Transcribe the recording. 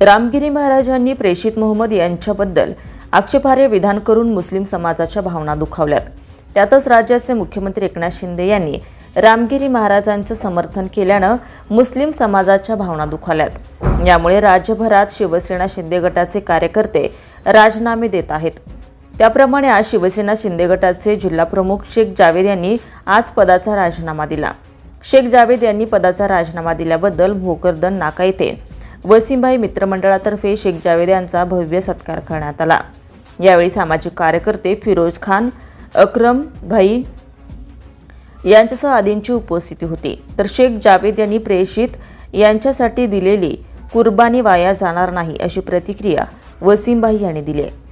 रामगिरी महाराजांनी प्रेषित मोहम्मद यांच्याबद्दल आक्षेपार्ह विधान करून मुस्लिम समाजाच्या भावना दुखावल्यात. त्यातच राज्याचे मुख्यमंत्री एकनाथ शिंदे यांनी रामगिरी महाराजांचं समर्थन केल्यानं मुस्लिम समाजाच्या भावना दुखावल्यात. यामुळे राज्यभरात शिवसेना शिंदे गटाचे कार्यकर्ते राजीनामे देत आहेत. त्याप्रमाणे आज शिवसेना शिंदे गटाचे जिल्हाप्रमुख शेख जावेद यांनी आज पदाचा राजीनामा दिला. शेख जावेद यांनी पदाचा राजीनामा दिल्याबद्दल भोकरदन नाका येथे वसीमभाई मित्रमंडळातर्फे शेख जावेद यांचा भव्य सत्कार करण्यात आला. यावेळी सामाजिक कार्यकर्ते फिरोज खान अक्रम भाई यांच्यासह आदींची उपस्थिती होती. तर शेख जावेद यांनी प्रेषित यांच्यासाठी दिलेली कुर्बानी वाया जाणार नाही अशी प्रतिक्रिया वसीमभाई यांनी दिली आहे.